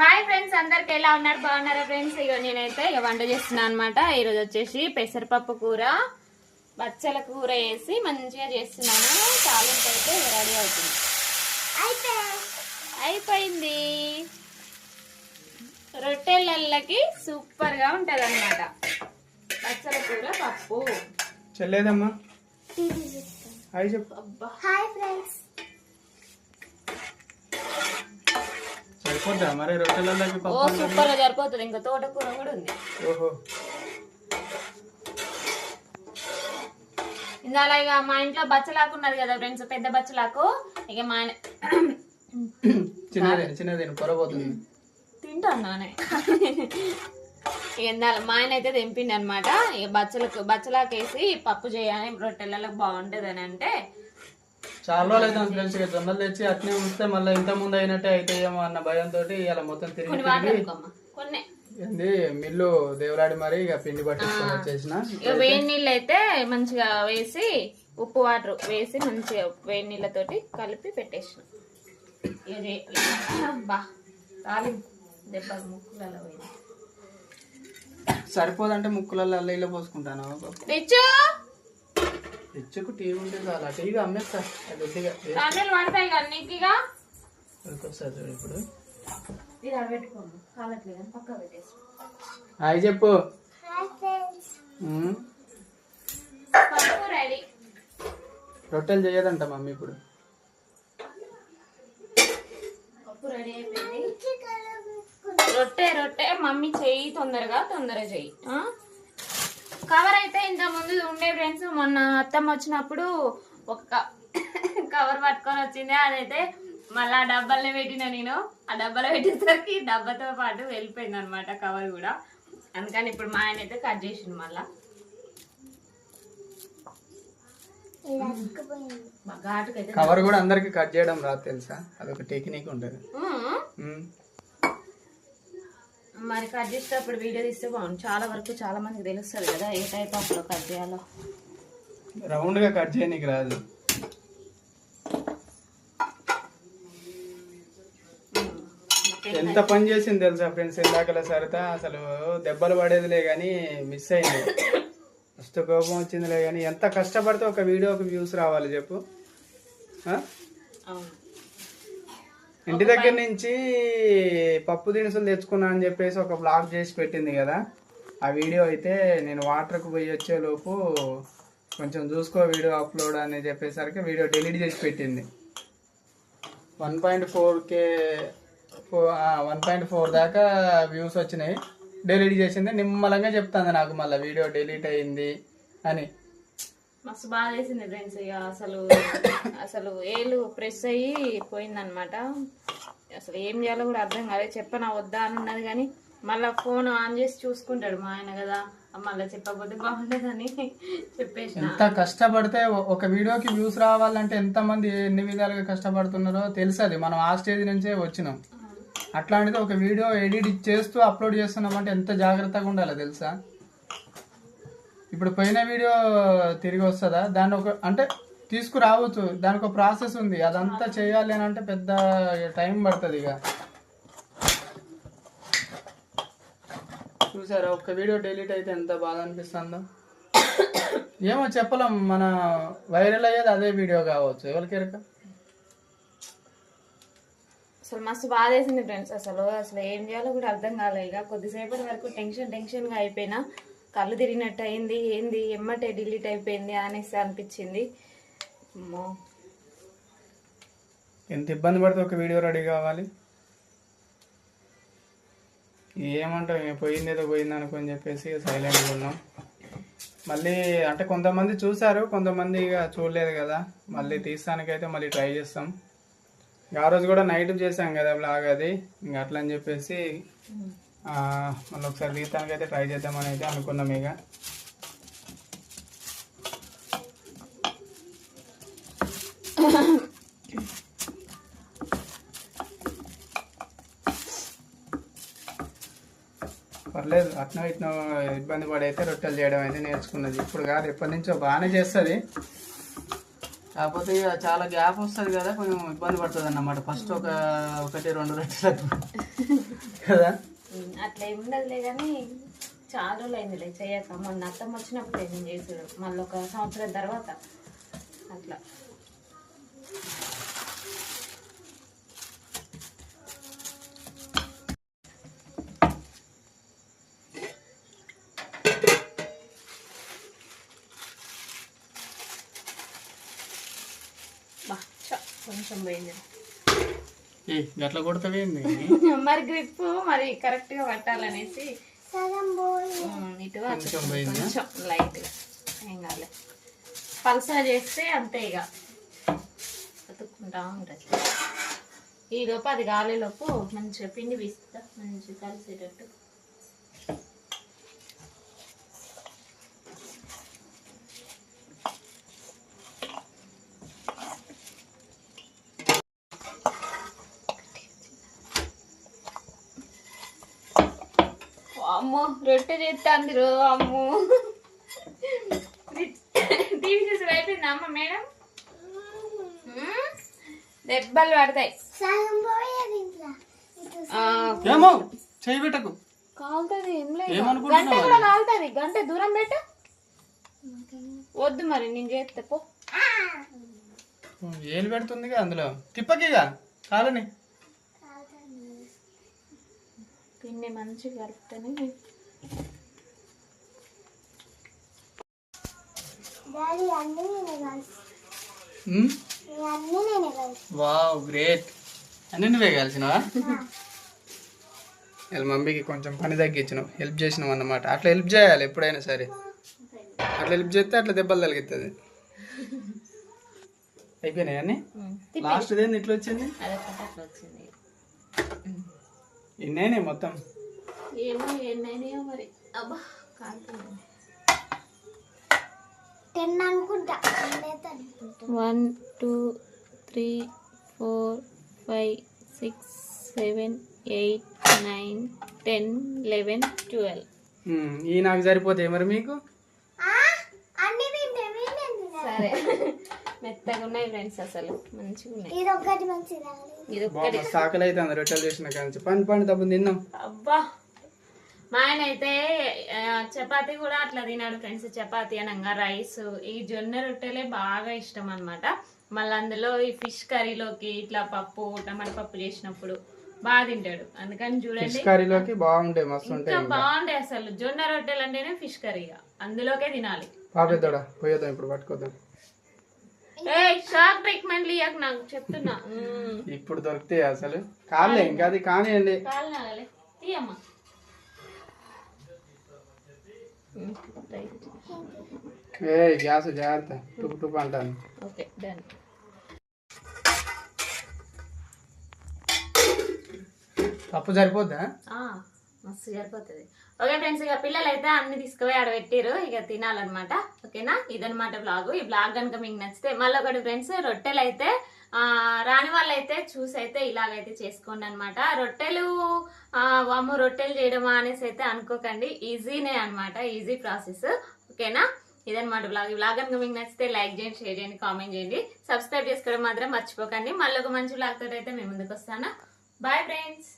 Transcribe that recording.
Hi friends అందరికి ఎలా ఉన్నారు? బాగున్నారా ఫ్రెండ్స్? ఇక నేనైతే ఇక వంట చేస్తున్నాను అనమాట ఈరోజు వచ్చేసి పెసరపప్పు కూర బచ్చల కూర వేసి మంచిగా చేస్తున్నాను. తాలింపు అయితే రెడీ అవుతుంది. అయిపోయింది. రొట్టెలకి సూపర్గా ఉంటది అనమాట బచ్చల కూర పప్పు. చెల్లేదమ్మా. హాయ్ చెప్పు. అబ్బా హాయ్ ఫ్రెండ్స్. సరిపోద్దా? మరి రొట్టెలలోకి ఓ? సూపర్గా సరిపోతుంది. ఇంకా తోటకూర కూడా ఉంది. ఓహో. ఇందాల ఇక మా ఇంట్లో బచ్చలాకు ఉన్నది కదా ఫ్రెండ్స్ పెద్ద బచ్చలాకు. ఇక మా ఆయన చిన్నదే చిన్నదే పొరపోతుంది తింటాను నానే ఇందాల మా ఆయన అయితే తెంపిండి అనమాట ఇక బచ్చలకు బచ్చలాకు వేసి పప్పు చేయాలి రొట్టెలలో బాగుంటది అని అంటే చాలా రోజులు అయితే ఫ్రెండ్స్ ఇక జొన్నలు తెచ్చి అట్నే ఉంచితే మళ్ళీ ఇంత ముందు అయినట్టే అయితాయేమో అన్న భయంతో ఇలా మొత్తం తిరిగి ఏంది మిల్లు దేవులాడి మరి ఇక పిండి పట్టించుకొని వచ్చేసిన. ఇక వేడి నీళ్ళు అయితే మంచిగా వేసి ఉప్పు వాటర్ వేసి మంచిగా వేడి నీళ్ళతోటి కలిపి పెట్టేసిన. సరిపోదంటే ముక్కులలో అల్ల ఇలా పోసుకుంటాను రిచ్చు ఇచ్చుకు టీవీ ఉంటే చాలా. టీవీ అమ్మేస్తా. అది పడతాయి కదా నీకు ఇక వస్తుంది చూడు ఇప్పుడు. ఇది ఆడ పెట్టుకోండి కాలట్లేదు అని పక్క పెట్టేసి. హాయ్ చెప్పు. పప్పు రెడీ రొట్టెలు చేయదంట మమ్మీ ఇప్పుడు. పప్పు రెడీ అయిపోయింది. రొట్టె రొట్టె. మమ్మీ చెయ్యి తొందరగా తొందరగా చెయ్యి. ఆ? కవర్ అయితే ఇంత ముందు ఉండే ఫ్రెండ్స్ మొన్న అత్తమ్మ వచ్చినప్పుడు ఒక కవర్ పట్టుకొని వచ్చింది. అదైతే మళ్ళీ ఆ డబ్బాలనే పెట్టిన నేను. ఆ డబ్బాలో పెట్టేసరికి డబ్బాతో పాటు వెళ్ళిపోయింది అనమాట కవర్ కూడా. అందుకని ఇప్పుడు మా ఆయన అయితే కట్ చేసిండు మళ్ళా. కవర్ కూడా అందరికి కట్ చేయడం రాదు తెలుసా? అదొక టెక్నిక్ ఉంటుంది. మరి కట్ చేసేటప్పుడు వీడియో తీస్తే బాగుంది చాలా వరకు చాలా మందికి తెలుస్తుంది కదా ఏ టైప్ ఆఫ్లో కట్ చేయాలో. రౌండ్గా కట్ చేయనీకి రాదు. ఎంత పని చేసింది తెలుసా ఫ్రెండ్స్? ఇందాకల సరిత అసలు దెబ్బలు పడేదిలే కానీ మిస్ అయింది. మస్తు కోపం వచ్చిందిలే కానీ ఎంత కష్టపడితే ఒక వీడియోకి వ్యూస్ రావాలి చెప్పు. ఇంటి దగ్గర నుంచి పప్పు దినుసులు తెచ్చుకున్నా అని చెప్పేసి ఒక బ్లాగ్ చేసి పెట్టింది కదా. ఆ వీడియో అయితే నేను వాటర్కి పోయి వచ్చే లోపు కొంచెం చూసుకో వీడియో అప్లోడ్ అని చెప్పేసరికి వీడియో డిలీట్ చేసి పెట్టింది. One point four K one point four దాకా వ్యూస్ వచ్చినాయి. డిలీట్ చేసింది. నిమ్మలంగా చెప్తాంది నాకు మళ్ళీ వీడియో డిలీట్ అయింది అని. మస్తు బాగా చేసింది ఫ్రెండ్స్ ఇక అసలు అసలు ఏళ్ళు ప్రెస్ అయ్యి పోయిందనమాట అసలు ఏం చేయాలో కూడా అర్థం కాలేదు చెప్పనా వద్దా అని ఉన్నది కానీ మళ్ళీ ఫోన్ ఆన్ చేసి చూసుకుంటాడు మా ఆయన కదా. మళ్ళీ చెప్పకపోతే బాగుండదని చెప్పేసి ఎంత కష్టపడితే ఒక వీడియోకి వ్యూస్ రావాలంటే ఎంత మంది ఎన్ని విధాలుగా కష్టపడుతున్నారో తెలుసది. మనం ఆ స్టేజ్ నుంచే వచ్చినాం. అట్లాంటిది ఒక వీడియో ఎడిట్ చేస్తూ అప్లోడ్ చేస్తున్నామంటే ఎంత జాగ్రత్తగా ఉండాలో తెలుసా? ఇప్పుడు పోయిన వీడియో తిరిగి వస్తుందా? దాన్ని ఒక అంటే తీసుకురావచ్చు. దానికి ఒక ప్రాసెస్ ఉంది. అదంతా చేయాలి అని అంటే పెద్ద టైం పడుతుంది ఇక. చూసారా? ఒక్క వీడియో డిలీట్ అయితే ఎంత బాధ అనిపిస్తుందో. ఏమో చెప్పలేం. మన వైరల్ అయ్యేది అదే వీడియో కావచ్చు. ఎవరికి అసలు మస్తు బాధ వేసింది ఫ్రెండ్స్. అసలు అసలు ఏం చేయాలో కూడా అర్థం కాలేదు. ఇక కొద్దిసేపటి వరకు టెన్షన్ టెన్షన్గా అయిపోయినా కళ్ళు తిరిగినట్టు అయింది. ఏంది? ఎమ్మటే డిలీట్ అయిపోయింది అనేసి అనిపించింది. ఎంత ఇబ్బంది పడితే ఒక వీడియో రెడీ కావాలి. ఏమంటాం పోయింది ఏదో పోయింది అనుకొని చెప్పేసి సైలెంట్గా ఉన్నాం. మళ్ళీ అంటే కొంతమంది చూసారు కొంతమంది ఇక చూడలేదు కదా. మళ్ళీ తీస్తానికైతే మళ్ళీ ట్రై చేస్తాం. ఇక ఆ రోజు కూడా నైట్ చేసాం కదా బ్లాగ్ అది. ఇంకా అట్లా అని చెప్పేసి మళ్ళీ ఒకసారి తీస్తానికైతే ట్రై చేద్దామని అయితే అనుకున్నాం ఇక. పర్లేదు అట్నో ఇట్నో ఇబ్బంది పడైతే రొట్టెలు చేయడం అయితే నేర్చుకున్నది. ఇప్పుడు కాదు ఎప్పటి నుంచో బాగానే చేస్తుంది. కాకపోతే ఇక చాలా గ్యాప్ వస్తుంది కదా కొంచెం ఇబ్బంది పడుతుంది అన్నమాట ఫస్ట్ ఒక ఒకటి రెండు రొట్టెలకు. కదా? అట్లా ఏమి ఉండదులే కానీ చాలా రోజులు అయిందిలే చేయక. మొన్న అత్తమ్మ వచ్చినప్పుడు నేను చేసాడు మళ్ళీ ఒక సంవత్సరం తర్వాత అట్లా. చ, కొంచెం పోయింది. గట్ల కొడతావేంది? మరి గ్రిప్ మరి కరెక్ట్గా పట్టాలనేసి. ఇటు కొంచెం లైట్గా ఏం కాలే పల్సా చేస్తే అంతే ఇక. అతుక్కుంటా ఉంటుంది. ఈ లోపు అది గాలిలోపు మంచిగా పిండి పిస్తా మంచిగా కలిసేటట్టు. అమ్మో రొట్టె చేస్తా అందరు అమ్మో. టీవీ చూసి అయిపోయిందా అమ్మ మేడం? దెబ్బలు పడతాయి. ఏమో చేయి పెట్టకు. కాలుతుంది ఏం లేదు. ఏమనుకుంటున్నావు గంట కూడా కాలుతుంది. గంట దూరం పెట్టు. వద్దు మరి నేను చేస్తే పో. ఏలు పెడుతుందిగా అందులో. తిప్పకిగా కాలని. పిండి మంచిగా కలుపుతానే. Wow great. అన్ని నువ్వే కలిసినవా? వీళ్ళ మమ్మీకి కొంచెం పని తగ్గించినావు హెల్ప్ చేసినావు అన్నమాట. అట్లా హెల్ప్ చేయాలి ఎప్పుడైనా సరే. అట్లా హెల్ప్ చేస్తే అట్లా దెబ్బలు తగ్గుతుంది అయిపోయినాయి అన్ని? లాస్ట్ దేని ఇట్లా వచ్చింది. ఇన్నైనాయి మొత్తం? ఏమో ఎన్నైనాయో మరి. అబ్బా టెన్ అనుకుంటా. One two three four five six seven eight nine ten eleven twelve. ఈ నాకు సరిపోతాయి మరి మీకు? సరే. మెత్తగా ఉన్నాయి ఫ్రెండ్స్ అసలు. మంచిగా ఉన్నాయి. ఇది ఒక్కటి మంచిది ఇది బాగా సాకలు అయితే అందరు రొట్టెలు చేసిన కానీ పని పని తప్పు తిన్నాం. అబ్బా. మా ఆయన అయితే చపాతీ కూడా అట్లా తినాడు ఫ్రెండ్స్ చపాతీ అనగా రైస్. ఈ జొన్న రొట్టెలే బాగా ఇష్టం అన్నమాట. మళ్ళీ అందులో ఈ ఫిష్ కర్రీలోకి ఇట్లా పప్పు టమాటా పప్పు చేసినప్పుడు బాగా తింటాడు. అందుకని చూడండి. ఫిష్ కర్రీలోకి బాగుంటాయి మస్తు ఉంటాయి ఇంకా బాగుంటాయి అసలు. జొన్న రొట్టెలు అంటేనే ఫిష్ కర్రీగా. అందులోకే తినాలి. పాపేద్దాడా పోయేద్దాం ఇప్పుడు పట్టుకోద్దాం. ట్రీట్మెంట్ ఇయ్యకు నాకు చెప్తున్నా. ఇప్పుడు దొరికితే అసలు. కాదులే ఇంకా అది కానివ్వండి కాలు తీయమ్మా. రైట్ ఏ గ్యాస్ జాగ్రత్త. టుప్ టుప్ అంటాను. Okay done. పప్పు సరిపోద్దా? ఆ, మస్తు సరిపోతుంది. ఓకే ఫ్రెండ్స్ ఇక పిల్లలు అయితే అన్ని తీసుకుపోయి ఆడ పెట్టారు ఇక తినాలన్నమాట. ఓకేనా? ఇదనమాట బ్లాగ్ ఈ బ్లాగ్ కనుక మీకు నచ్చితే మళ్ళీ ఒకటి ఫ్రెండ్స్ రొట్టెలు అయితే రాని వాళ్ళైతే చూసి అయితే ఇలాగైతే చేసుకోండి అనమాట రొట్టెలు అమ్మ రొట్టెలు చేయడమా అనేసి అయితే అనుకోకండి. ఈజీనే అనమాట ఈజీ ప్రాసెస్. ఓకేనా? ఇదన్నమాట బ్లాగ్ ఈ బ్లాగ్ కనుక మీకు నచ్చితే లైక్ చేయండి షేర్ చేయండి కామెంట్ చేయండి. సబ్స్క్రైబ్ చేసుకోవడం మాత్రం మర్చిపోకండి. మళ్ళీ ఒక మంచి బ్లాగ్ తోటి అయితే మేము ముందుకు వస్తాను బాయ్ ఫ్రెండ్స్